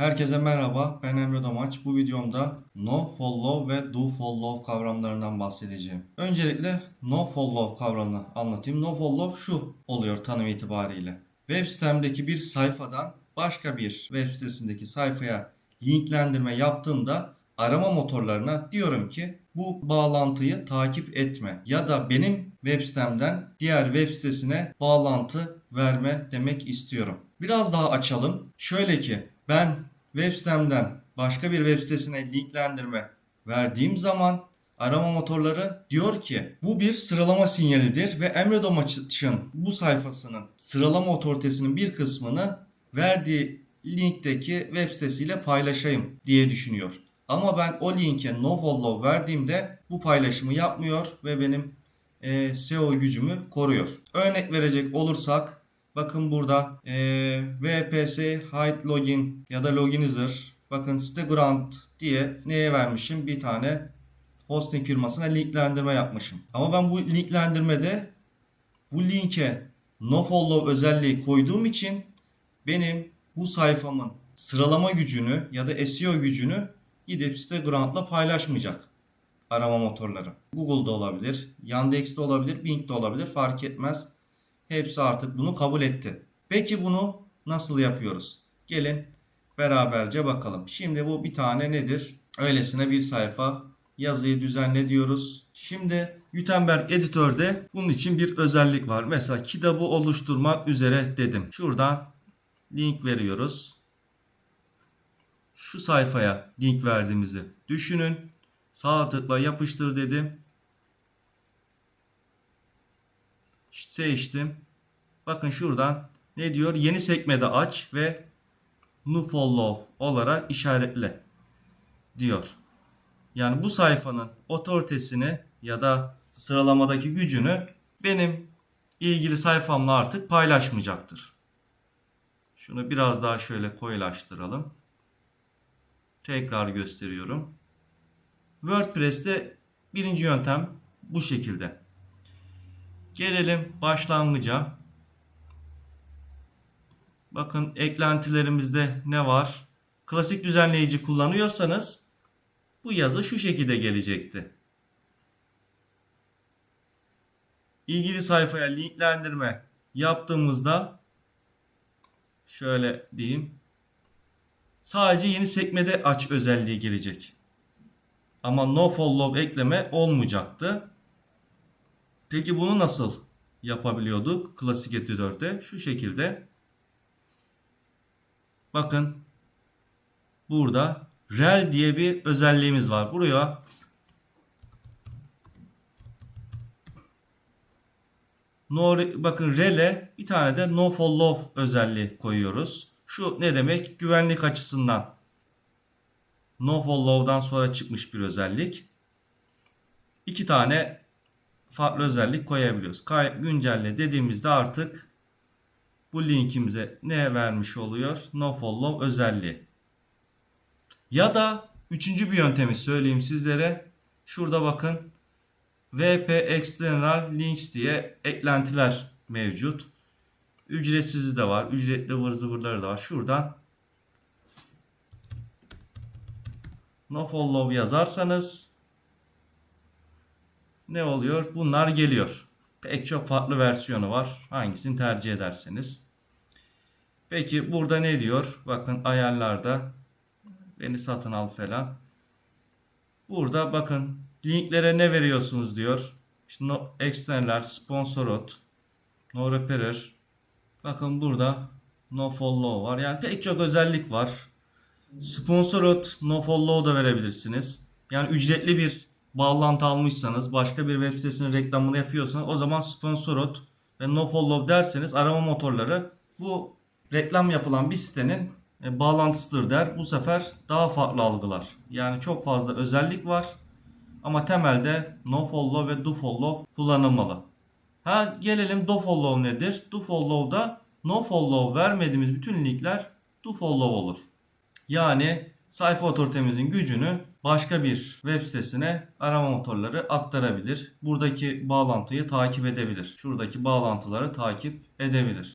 Herkese merhaba, ben Emre Domaç. Bu videomda no follow ve do follow kavramlarından bahsedeceğim. Öncelikle no follow kavramını anlatayım. No follow şu oluyor tanım itibariyle. Web sitemdeki bir sayfadan başka bir web sitesindeki sayfaya linklendirme yaptığımda arama motorlarına diyorum ki bu bağlantıyı takip etme ya da benim web sitemden diğer web sitesine bağlantı verme demek istiyorum. Biraz daha açalım. Şöyle ki ben web sitemden başka bir web sitesine linklendirme verdiğim zaman arama motorları diyor ki bu bir sıralama sinyalidir ve Emre Domaç'ın bu sayfasının sıralama otoritesinin bir kısmını verdiği linkteki web sitesiyle paylaşayım diye düşünüyor. Ama ben o linke no follow verdiğimde bu paylaşımı yapmıyor ve benim e, SEO gücümü koruyor. Örnek verecek olursak bakın burada e, VPS hide login ya da loginizer bakın site grant diye neye vermişim bir tane hosting firmasına linklendirme yapmışım. Ama ben bu linklendirmede bu linke no follow özelliği koyduğum için benim bu sayfamın sıralama gücünü ya da SEO gücünü gidip site grantla paylaşmayacak arama motorları. Google'da olabilir, Yandex'te olabilir, Bing'de olabilir fark etmez. Hepsi artık bunu kabul etti. Peki bunu nasıl yapıyoruz? Gelin beraberce bakalım. Şimdi bu bir tane nedir? Öylesine bir sayfa yazıyı düzenle diyoruz. Şimdi Gutenberg editörde bunun için bir özellik var. Mesela kitabı oluşturmak üzere dedim. Şuradan link veriyoruz. Şu sayfaya link verdiğimizi düşünün. Sağ tıkla yapıştır dedim. Seçtim. Bakın şuradan ne diyor? Yeni sekmede aç ve no follow olarak işaretle diyor. Yani bu sayfanın otoritesini ya da sıralamadaki gücünü benim ilgili sayfamla artık paylaşmayacaktır. Şunu biraz daha şöyle koyulaştıralım. Tekrar gösteriyorum. WordPress'te birinci yöntem bu şekilde. Gelelim başlangıca. Bakın eklentilerimizde ne var? Klasik düzenleyici kullanıyorsanız bu yazı şu şekilde gelecekti. İlgili sayfaya linklendirme yaptığımızda şöyle diyeyim. Sadece yeni sekmede aç özelliği gelecek. Ama no follow ekleme olmayacaktı. Peki bunu nasıl yapabiliyorduk klasik editörde? Şu şekilde. Bakın burada rel diye bir özelliğimiz var. Buraya no, bakın rel'e bir tane de no follow özelliği koyuyoruz. Şu ne demek? Güvenlik açısından no follow'dan sonra çıkmış bir özellik. İki tane farklı özellik koyabiliyoruz. Güncelle dediğimizde artık bu linkimize ne vermiş oluyor? No follow özelliği. Ya da üçüncü bir yöntemi söyleyeyim sizlere. Şurada bakın VP External Links diye eklentiler mevcut. Ücretsizi de var. Ücretli ıvır zıvırları da var. Şuradan no follow yazarsanız ne oluyor? Bunlar geliyor. Pek çok farklı versiyonu var. Hangisini tercih ederseniz. Peki burada ne diyor? Bakın ayarlarda beni satın al falan. Burada bakın linklere ne veriyorsunuz diyor. İşte no, external, sponsorot, no repairer. Bakın burada no follow var. Yani pek çok özellik var. Sponsorot no follow da verebilirsiniz. Yani ücretli bir bağlantı almışsanız başka bir web sitesinin reklamını yapıyorsanız o zaman sponsorot ve no follow derseniz arama motorları bu reklam yapılan bir sitenin e, bağlantısıdır der. Bu sefer daha farklı algılar. Yani çok fazla özellik var ama temelde no follow ve do follow kullanılmalı. Ha gelelim do follow nedir? Do follow'da no follow vermediğimiz bütün linkler do follow olur. Yani sayfa otoritemizin gücünü başka bir web sitesine arama motorları aktarabilir. Buradaki bağlantıyı takip edebilir. Şuradaki bağlantıları takip edebilir.